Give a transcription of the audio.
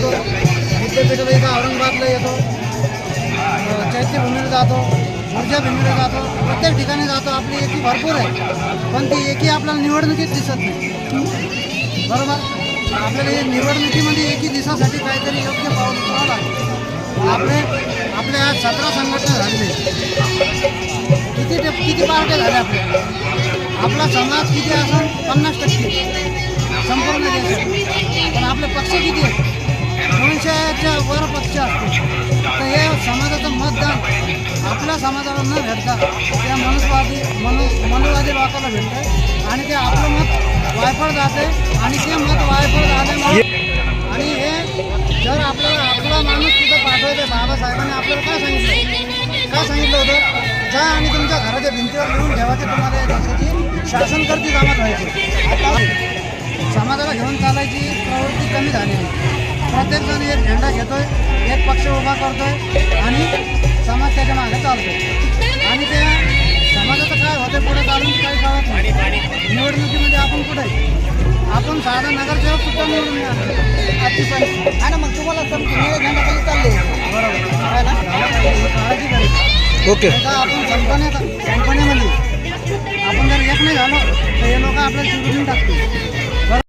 जातो. विद्यापीठाला इथं औरंगाबादला येतो. चैत्यभूमीला जातो. ऊर्जा भूमीला जातो. प्रत्येक ठिकाणी जातो. आपली एकी भरपूर आहे. पण ती एकी आपल्याला निवडणुकीत दिसत नाही. बरोबर? आपल्याला हे निवडणुकीमध्ये एकी दिवसासाठी काहीतरी योग्य पाऊल उचलावं लागेल. आपले आपल्या आज सतरा संघटना झालेले किती ते किती पार्ट्या झाल्या आपल्या? आपला समाज किती असेल पन्नास टक्के. संपूर्ण देश पण आपले पक्ष किती आहेत? दोनशेच्या वर पक्ष असतो. तर हे समाजाचं मतदान आपल्या समाजाला न भेटता त्या मनुस्वादी मनु मनुवादी लोकांना भेटतं आणि ते आपलं मत वायफळ जाते आणि ते मत वायफळ झाल्यामुळे आणि हे जर आपल्याला आपला माणूस तिथं पाठवायचं बाबासाहेबांनी आपल्याला काय सांगितलं? काय सांगितलं होतं? जा आणि तुमच्या घराच्या भिंतीवर लिहून ठेवायचे तुम्हाला या देशाची शासन करती कामात व्हायचे आता समाजाला घेऊन चालायची प्रवृत्ती कमी झालेली प्रत्येकजण एक झेंडा घेतोय एक पक्ष उभा करतोय आणि समाज त्याच्यामागे चालतोय. आणि त्या समाजाचं काय होतं पुढे चालून काही कळत नाही. निवडणुकीमध्ये आपण कुठे? आपण साधा नगरसेवक सुद्धा निवडून. आजची परिस्थिती आणि मग तुम्हाला समजून झेंडा खाली चालले. बरोबर. ना? ओके. आपण कंपन्यात कंपन्यामध्ये आपण जर एक नाही झालो तर हे लोक आपल्याला चिडून टाकतील.